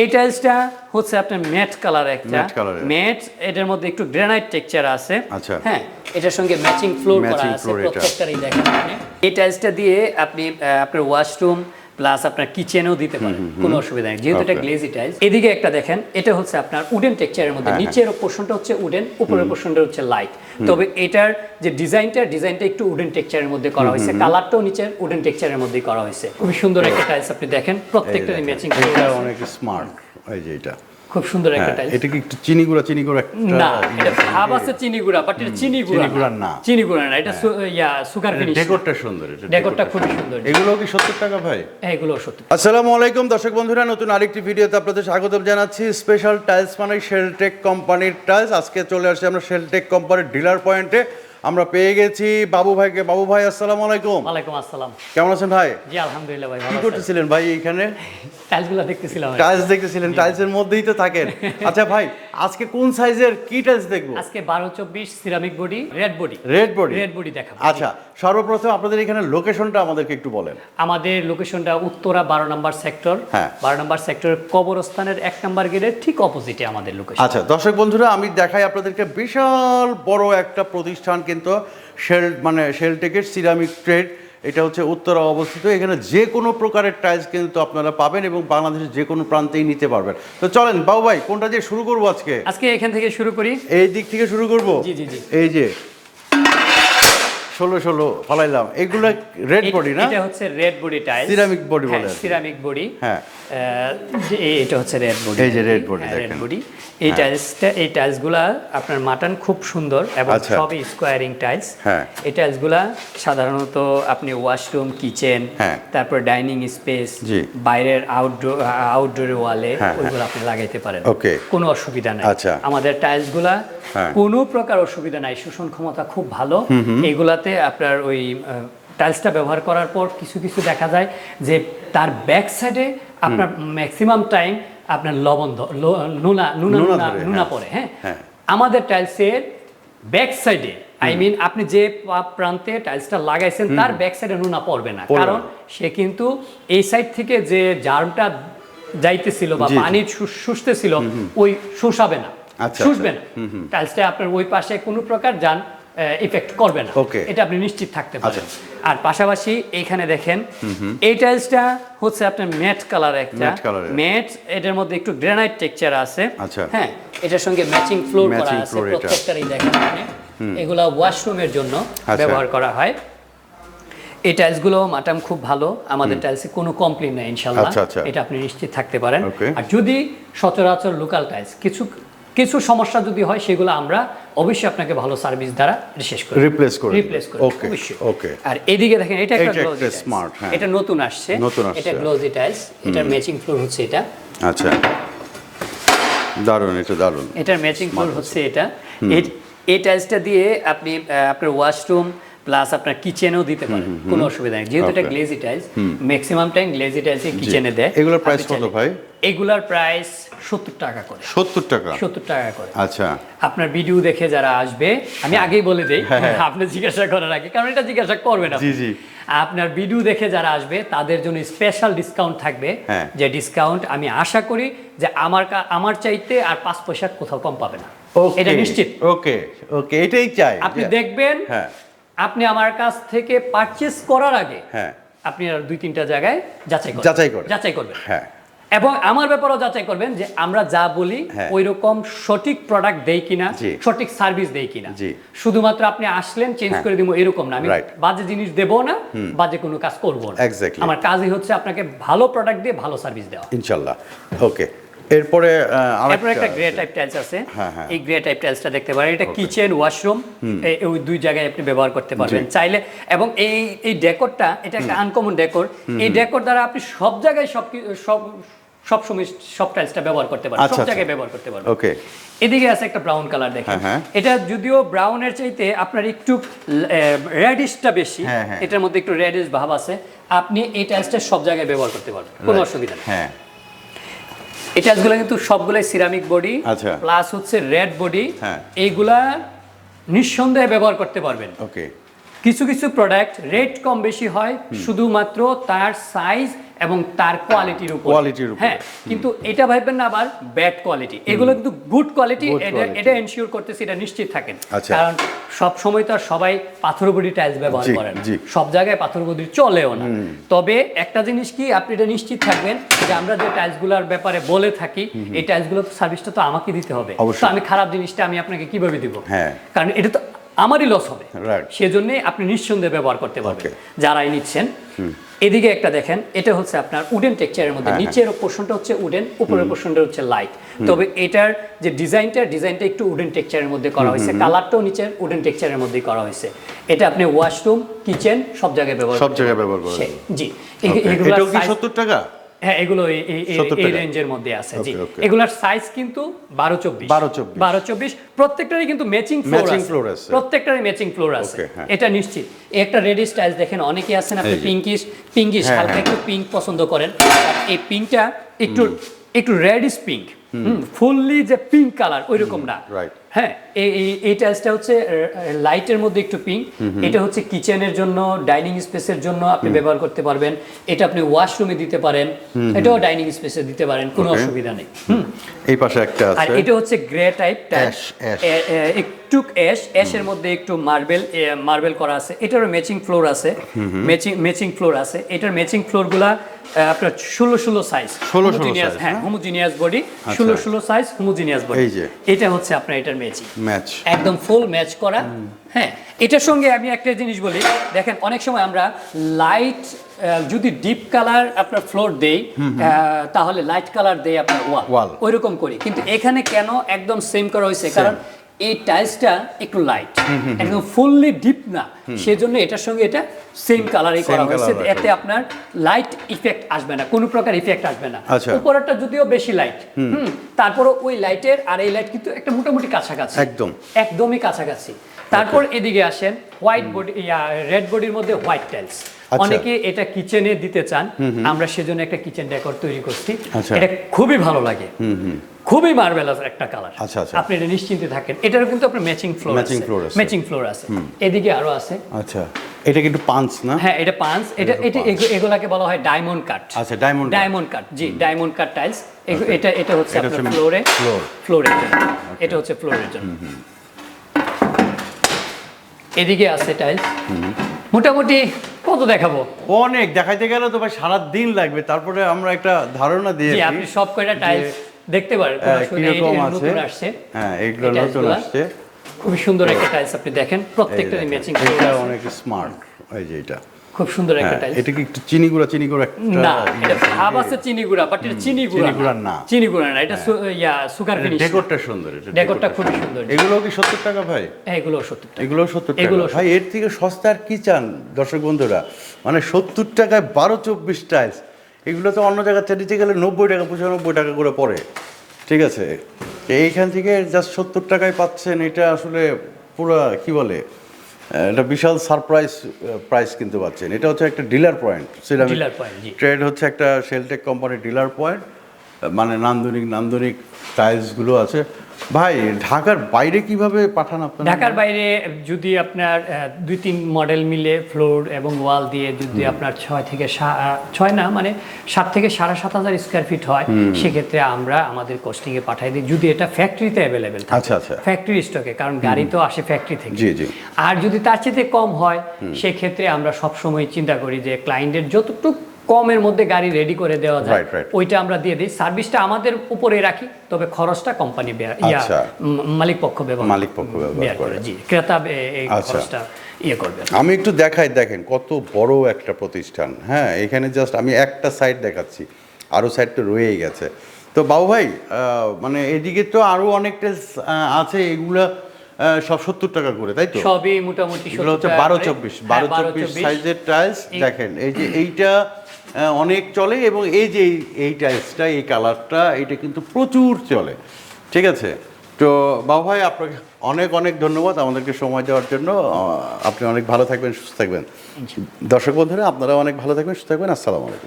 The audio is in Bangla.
এই টাইলসটা হচ্ছে আপনার ম্যাট কালার একটা। ম্যাট এটার মধ্যে একটু গ্রানাইট টেক্সচার আছে আচ্ছা। হ্যাঁ এটার সঙ্গে ম্যাচিং ফ্লোর করা আছে। প্রত্যেকটারই দেখেন এই টাইলসটা দিয়ে আপনি আপনার ওয়াশরুম প্লাস আপনার কিচেনেও দিতে পারেন কোনো অসুবিধা নেই। যেহেতু এটা গ্লেজি টাইলস এদিকে একটা দেখেন এটা হচ্ছে আপনার উডেন টেক্সচারের মধ্যে হ্যাঁ, হ্যাঁ। নিচের পোর্শনটা হচ্ছে উডেন উপরের পোর্শনটা হচ্ছে লাইট তবে এটার যে ডিজাইনটা ডিজাইনটা একটু উডেন টেক্সচারের মধ্যে করা হয়েছে কালারটাও নিচের উডেন টেক্সচারের মধ্যেই করা হয়েছে। খুবই সুন্দর একটা টাইলস আপনি দেখেন প্রত্যেকটা ম্যাচিং অনেক স্মার্ট এই যে এটা। খুব সুন্দর একটা হ্যাঁ টাইলস। এটা কি একটু চিনি গুঁড়া চিনি গুঁড়া না এটা ভাব আছে চিনি গুঁড়া বাট এটা চিনি গুঁড়া চিনি গুঁড়া না। চিনি গুঁড়া না এটা ইয়া সুগার ফিনিশ ডেকোরটা সুন্দর এটা ডেকোরটা খুবই সুন্দর। এগুলো কি সত্তর টাকা ভাই? হ্যাঁ, এগুলো সত্যি আসসালামু আলাইকুম দর্শক বন্ধুরা নতুন আরেকটি ভিডিওতে আপনাদের স্বাগত জানাচ্ছি। স্পেশাল টাইলস মানে শেলটেক কোম্পানির টাইলস আজকে চলে আসছি আমরা শেলটেক কোম্পানির ডিলার পয়েন্টে আমরা পেয়ে গেছি বাবু ভাইকে। বাবু ভাই আসসালাম আলাইকুম। আলাইকুম আসসালাম। কেমন আছেন ভাই? জি আলহামদুলিল্লাহ ভাই কি ভালো করতেছিলেন ভাই এখানে টাইলসগুলো দেখতেছিলাম টাইলস দেখতেছিলেন টাইলসের মধ্যেই তো থাকেন। আচ্ছা ভাই আজকে কোন সাইজের কি টাইলস দেখব? আজকে বারো চব্বিশ ceramic body red body red body red body দেখাবো। আচ্ছা সর্বপ্রথম আপনাদের এখানে লোকেশনটা আমাদেরকে একটু বলেন। আমাদের লোকেশনটা উত্তরা বারো নম্বর সেক্টর হ্যাঁ। বারো নম্বর সেক্টরের কবরস্থানের এক নম্বর গেটের ঠিক অপোজিটে আমাদের লোকেশন আচ্ছা দর্শক বন্ধুরা আমি দেখাই আপনাদেরকে বিশাল বড় একটা প্রতিষ্ঠান কিন্তু শেল মানে শেলটেকের সিরামিক ট্রেড এটা হচ্ছে উত্তরা অবস্থিত। এখানে যে কোনো প্রকারের টাইলস কিন্তু আপনারা পাবেন এবং বাংলাদেশের যে কোনো প্রান্তেই নিতে পারবেন। তো চলেন বাবু ভাই কোনটা দিয়ে শুরু করব আজকে? আজকে এখান থেকে শুরু করি। এই দিক থেকে শুরু করব? জি, জি, জি। এই যে ষোলো ষোলো ফলাইলাম। এগুলো রেড বডি না? এটা হচ্ছে red body tiles Ceramic body বলে সিরামিক বডি হ্যাঁ। এটা হচ্ছে রেড বডি এই যে red body রেড বডি এই টাইলসটা এই টাইলসগুলা আপনার মাটন খুব সুন্দর এবং আচ্ছা। সবই স্কোয়ারিং টাইলস হ্যাঁ। এই টাইলসগুলা সাধারণত আপনি ওয়াশরুম কিচেন হ্যাঁ। তারপর ডাইনিং স্পেস বাইরের আউটডোর আউটডোর ওয়ালে হ্যাঁ, ওইগুলো আপনি লাগাইতে পারেন। Okay. কোনো অসুবিধা নাই। আচ্ছা। আমাদের টাইলসগুলা হ্যাঁ। কোনো প্রকার অসুবিধা নাই। শোষণ ক্ষমতা খুব ভালো। এগুলাতে আপনার ওই টাইলসটা ব্যবহার করার পর কিছু কিছু দেখা যায় যে তার ব্যাক সাইডে আপনার ম্যাক্সিমাম টাইম আপনার লবণ নুনা নুনা নুনা হ্যাঁ। পড়ে হ্যাঁ? হ্যাঁ। আমাদের টাইলসের ব্যাক সাইডে আই মিন আপনি যে প্রান্তে টাইলসটা লাগাইছেন তার ব্যাক সাইডে নুনা পড়বে না। কারণ সে কিন্তু এই সাইড থেকে যে জার্মটা যাইতেছিল বা। পানি শুষতেছিল ওই শুষাবে না আচ্ছা, শুষবে না। টাইলসটা আপনার ওই পাশে কোনো প্রকার যান ইফেক্ট করবে না। এটা আপনি নিশ্চিত থাকতে পারেন। আচ্ছা। আর পাশাপাশি এইখানে দেখেন এই টাইলসটা হচ্ছে আপনার ম্যাট কালার একটা। ম্যাট এটার মধ্যে একটু গ্রানাইট টেক্সচার আছে। আচ্ছা। হ্যাঁ এটার সঙ্গে ম্যাচিং ফ্লোর করা আছে প্রত্যেকটারই দেখেন আপনি এগুলা ওয়াশরুমের জন্য আচ্ছা। ব্যবহার করা হয়। এই টাইলসগুলো মাটাম খুব ভালো। আমাদের টাইলসে কোনো কমপ্লেন নেই ইনশাল্লাহ। এটা আপনি নিশ্চিত থাকতে পারেন। আর যদি সচরাচর লোকাল টাইলস কিছু কিছু সমস্যা যদি হয় সেগুলো আমরা অবশ্যই আপনাকে ভালো সার্ভিস দ্বারা শেষ করি Replace করে রিপ্লেস করি অবশ্যই। okay. আর এদিকে দেখেন এটা একটা smart, হ্যাঁ। এটা নতুন আসছে। নতুন আসছে। এটা গ্লোজি টাইলস এটার ম্যাচিং ফ্লোর হচ্ছে এটা। আচ্ছা। দারুণ এটা দারুণ। এটার ম্যাচিং ফ্লোর হচ্ছে এটা। এই- টাইলসটা দিয়ে আপনি আপনার ওয়াশরুম প্লাস আপনার কিচেনেও দিতে পারেন। কোনো অসুবিধা নেই। যেহেতু এটা glazy tiles maximum time glazy টাইলসই কিচেনে দেয়। এগুলোর আপনি কত ভাই? এগুলার প্রাইস সত্তর টাকা করে। সত্তর টাকা? সত্তর টাকা করে। আচ্ছা। আপনার ভিডিও দেখে যারা আসবে আমি আগেই বলে দেই আপনি জিজ্ঞাসা করার আগে কারণ এটা জিজ্ঞাসা করবেন। জি, জি। আপনার ভিডিও দেখে যারা আসবে তাদের জন্য স্পেশাল ডিসকাউন্ট থাকবে। হ্যাঁ। যে ডিসকাউন্ট আমি আশা করি যে আমার আমার চাইতে আর পাঁচ পয়সা কোথাও কম পাবে না। এটা নিশ্চিত। ওকে ওকে এটাই চাই। আপনি দেখবেন হ্যাঁ। আপনি আমার কাছ থেকে পারচেস করার আগে হ্যাঁ। আপনি আর দুই তিনটা জায়গায় যাচাই যাচাই করবেন। যাচাই করবেন। হ্যাঁ। এবং আমার ব্যাপারেও যাচাই করবেন যে আমরা যা বলি হ্যাঁ। ওই রকম সঠিক প্রোডাক্ট দেই কিনা সঠিক সার্ভিস দেই কিনা। শুধুমাত্র আপনি আসলেন চেঞ্জ হ্যাঁ। করে দিব এরকম না। আমি বাজে জিনিস দেবো না বাজে কোনো কাজ করব না। Exactly. আমার কাজই হচ্ছে আপনাকে ভালো প্রোডাক্ট দিয়ে ভালো সার্ভিস দেওয়া। ইনশাল্লাহ। ওকে এরপরে আহ, একটা গ্রে টাইপ টাইলস আছে। হ্যাঁ। এই গ্রে টাইপ টাইলসটা দেখতে পারেন। এটা কিচেন ওয়াশরুম ওই দুই জায়গায় আপনি ব্যবহার করতে পারবেন চাইলে। এবং এই এই ডেকোরটা এটা একটা আনকমন ডেকোর এই ডেকোর দ্বারা আপনি সব জায়গায় সব সব সব সময় সব টাইলসটা ব্যবহার করতে পারবেন আচ্ছা, সব আচ্ছা। জায়গায় ব্যবহার করতে পারবেন ওকে এদিকে আছে একটা ব্রাউন কালার দেখেন। হ্যাঁ, হ্যাঁ। এটা যদিও ব্রাউনের চাইতে আপনার একটু রেডিশটা বেশি। হ্যাঁ। এটার মধ্যে একটু রেডিশ ভাব আছে। আপনি এই টাইলসটা সব জায়গায় ব্যবহার করতে পারবেন কোনো অসুবিধা নেই। হ্যাঁ। এই টাইলসগুলো কিন্তু সবগুলাই সিরামিক বডি। প্লাস হচ্ছে রেড বডি। এইগুলা নিঃসন্দেহে ব্যবহার করতে পারবেন। ওকে কিছু কিছু প্রোডাক্ট রেট কম বেশি হয় শুধুমাত্র তার সাইজ এবং তার কোয়ালিটির উপর। কোয়ালিটির উপর। হ্যাঁ কিন্তু এটা ভাববেন না আবার ব্যাড কোয়ালিটি এগুলো কিন্তু গুড কোয়ালিটি এটা এটা এনশিওর করতেছি এটা নিশ্চিত থাকেন। আচ্ছা। কারণ সব সময় তো আর সবাই পাথরবডি টাইলস ব্যবহার করেন সব জায়গায় পাথর পাথরবডি চলেও না। তবে একটা জিনিস কি আপনি এটা নিশ্চিত থাকবেন যে আমরা যে টাইলসগুলোর ব্যাপারে বলে থাকি এই টাইলসগুলো সার্ভিসটা তো আমাকে দিতে হবে। তো আমি খারাপ জিনিসটা আমি আপনাকে কীভাবে দিব? হ্যাঁ। কারণ এটা তো আমারই লস হবে। Right. সেজন্য আপনি নিঃসন্দেহে ব্যবহার করতে পারবেন. যারাই নিচ্ছেন। এদিকে একটা দেখেন এটা হচ্ছে আপনার উডেন টেক্সচারের মধ্যে। হ্যাঁ, নিচের পোর্শনটা হচ্ছে উডেন উপরের পোর্শনটা হচ্ছে লাইট তবে এটার যে ডিজাইনটা ডিজাইনটা একটু উডেন টেক্সচারের মধ্যে করা হয়েছে। কালারটাও নিচের উডেন টেক্সচারের মধ্যেই করা হয়েছে। এটা আপনি ওয়াশরুম কিচেন সব জায়গায় ব্যবহার সব জায়গায় ব্যবহার করা জি। এগুলো কি সত্তর টাকা? হ্যাঁ এগুলো এই- এই- এই- 70 এই টাকা। রেঞ্জের মধ্যে আছে জি। okay. সাইজ কিন্তু বারো চব্বিশ। 12 24 বারো চব্বিশ। প্রত্যেকটারই কিন্তু ম্যাচিং ফ্লোর আছে। প্রত্যেকটারই ম্যাচিং ফ্লোর আছে। হ্যাঁ। এটা নিশ্চিত। একটা রেডি স্টাইল দেখেন অনেকেই আছেন আপনি পিঙ্কিশ পিঙ্কিশ হ্যাঁ, হালকা হ্যাঁ। একটু পিঙ্ক পছন্দ করেন। এই পিঙ্কটা একটু একটু রেডিশ পিঙ্ক ফুললি যে পিঙ্ক কালার ওই রকম না। হ্যাঁ এই টাইলসটা হচ্ছে লাইটের মধ্যে একটু পিঙ্ক এটা হচ্ছে কিচেনের জন্য ডাইনিং স্পেসের জন্য আপনি ব্যবহার করতে পারবেন। এটা আপনি ওয়াশরুমে দিতে পারেন এটাও ডাইনিং স্পেসে দিতে পারেন কোনো অসুবিধা নেই। এই পাশে একটা আর এটা হচ্ছে গ্রে টাইপ ash. একটু অ্যাশ অ্যাশের মধ্যে একটু মার্বেল মার্বেল করা আছে। এটারও ম্যাচিং ফ্লোর আছে। ম্যাচিং ম্যাচিং ফ্লোর আছে। এটার ম্যাচিং ফ্লোরগুলা আপনার ষোলো ষোলো সাইজ 16 হোমোজিনিয়াস হ্যাঁ হোমোজিনিয়াস বডি ষোলো ষোলো সাইজ হোমোজিনিয়াস বডি এটা হচ্ছে আপনার এটার ম্যাচিং ম্যাচ একদম ফুল ম্যাচ করা। হ্যাঁ এটার সঙ্গে আমি একটা জিনিস বলি। দেখেন অনেক সময় আমরা লাইট যদি ডিপ কালার আপনার ফ্লোর দেই তাহলে লাইট কালার দেই আপনার ওয়াল। ওই রকম করি। কিন্তু এখানে কেন একদম সেম করা হয়েছে? কারণ এই টাইলসটা একটু লাইট একদম ফুললি ডিপ না। সেজন্য এটার সঙ্গে এটা সেম কালারই করা হয়েছে। এতে আপনার লাইট ইফেক্ট আসবে না কোনো প্রকার ইফেক্ট আসবে না। আচ্ছা। উপরেরটা যদিও বেশি লাইট হুম। তারপরও ওই লাইটের আর এই লাইট কিন্তু একটা মোটামুটি কাছাকাছি। একদম। একদমই কাছাকাছি। তারপর এদিকে আসেন হোয়াইট বডি রেড বডির মধ্যে হোয়াইট টাইলস আচ্ছা। অনেকে এটা কিচেনে দিতে চান। আমরা সেজন্য একটা কিচেন ডেকর তৈরি করছি। আচ্ছা। এটা খুবই ভালো লাগে। খুবই মার্বেলাস একটা কালার আচ্ছা, আচ্ছা। আপনি এটা নিশ্চিন্তে থাকেন। এটারও কিন্তু আপনার ম্যাচিং ফ্লোর Matching floor আছে। ম্যাচিং ফ্লোর আছে। এদিকে আরও আছে। আচ্ছা। এটা কিন্তু পাঁচ না? হ্যাঁ এটা পাঁচ এটা এটা এগুলাকে বলা হয় ডায়মন্ড কাট আচ্ছা, ডায়মন্ড ডায়মন্ড কাট জি ডায়মন্ড কাট টাইলস এটা এটা হচ্ছে আপনার ফ্লোরে ফ্লোর ফ্লোরের জন্য। এটা হচ্ছে ফ্লোরের জন্য। এদিকে আছে টাইলস মোটামুটি কত দেখাবো? অনেক। দেখাইতে গেলে তো ভাই সারা দিন লাগবে। তারপরে আমরা একটা ধারণা দিয়ে আপনি সব কয়টা টাইলস দেখতে পারেন হ্যাঁ, কীরকম আছে? হ্যাঁ এগুলো নতুন আসছে। খুবই সুন্দর একটা টাইলস আপনি দেখেন। দেখেন, ম্যাচিং এটা অনেক স্মার্ট এই যে এটা। খুব সুন্দর একটা হ্যাঁ, টাইলস এটা কি একটু চিনি গুঁড়া চিনি গুঁড়া না ইয়ে এটা ভাব আছে চিনি গুঁড়া বাট এটা চিনি গুঁড়া চিনি গুঁড়া না। চিনি গুঁড়া না এটা ইয়া সুগার ফিনিশ ডেকোরটা সুন্দর এটা ডেকোরটা খুবই সুন্দর। এগুলো কি সত্তর টাকা ভাই? এগুলো সত্তর টাকা। এগুলো সত্তর টাকা। এগুলো ভাই এর থেকে সস্তা আর কি চান দর্শক বন্ধুরা? মানে সত্তর টাকায় বারো চব্বিশ টাইলস এগুলো তো অন্য জায়গাতে নিতে গেলে নব্বই টাকা পঁচানব্বই টাকা করে পড়ে। ঠিক আছে? এইখান থেকে জাস্ট সত্তর টাকায় পাচ্ছেন এটা আসলে পুরো কি বলে এটা বিশাল সারপ্রাইজ প্রাইস কিন্তু পাচ্ছেন। এটা হচ্ছে একটা ডিলার পয়েন্ট point, ট্রেড হচ্ছে একটা সেলটেক কোম্পানির ডিলার পয়েন্ট মানে নান্দনিক নান্দনিক টাইলসগুলো আছে। ভাই ঢাকার বাইরে কীভাবে পাঠান আপনারা? ঢাকার বাইরে যদি আপনার দুই তিন মডেল মিলে ফ্লোর এবং ওয়াল দিয়ে যদি আপনার ছয় থেকে ছয় না মানে সাত থেকে সাড়ে সাত হাজার স্কোয়ার ফিট হয় সেক্ষেত্রে আমরা আমাদের কোস্টিংয়ে পাঠাই দিই যদি এটা ফ্যাক্টরিতে অ্যাভেলেবেল আচ্ছা, আচ্ছা। ফ্যাক্টরি স্টকে কারণ গাড়ি তো আসে ফ্যাক্টরি থেকে। জি, জি। আর যদি তার চেয়ে কম হয় সেক্ষেত্রে আমরা সবসময় চিন্তা করি যে ক্লায়েন্টের যতটুকু কমের মধ্যে গাড়ি রেডি করে দেওয়া যায়. ওইটা আমরা দিয়ে দিই। সার্ভিসটা আমাদের উপরে রাখি তবে খরচটা কোম্পানি আচ্ছা। মালিক পক্ষ ব্যবহার মালিক পক্ষ ব্যবহার করে। জি। ক্রেতা এই আচ্ছা। খরচটা ইয়ে করবে। আমি একটু দেখাই দেখেন কত বড় একটা প্রতিষ্ঠান। হ্যাঁ এখানে জাস্ট আমি একটা সাইড দেখাচ্ছি। আরও সাইড তো রয়েই গেছে। তো বাবু ভাই আহ, মানে এদিকে তো আরও অনেকটা আছে। এগুলা সব সত্তর টাকা করে তাই তো? সবই মোটামুটি হচ্ছে বারো চব্বিশ হ্যাঁ, বারো চব্বিশ সাইজের টাইলস দেখেন এই যে এইটা অনেক চলে এবং এই যে এই- টাইলসটা এই কালারটা এটা কিন্তু প্রচুর চলে। ঠিক আছে? তো বাবু ভাই আপনাকে অনেক অনেক ধন্যবাদ আমাদেরকে সময় দেওয়ার জন্য। আপনি অনেক ভালো থাকবেন সুস্থ থাকবেন। দর্শক বন্ধুরা আপনারা অনেক ভালো থাকবেন সুস্থ থাকবেন। আসসালামু আলাইকুম।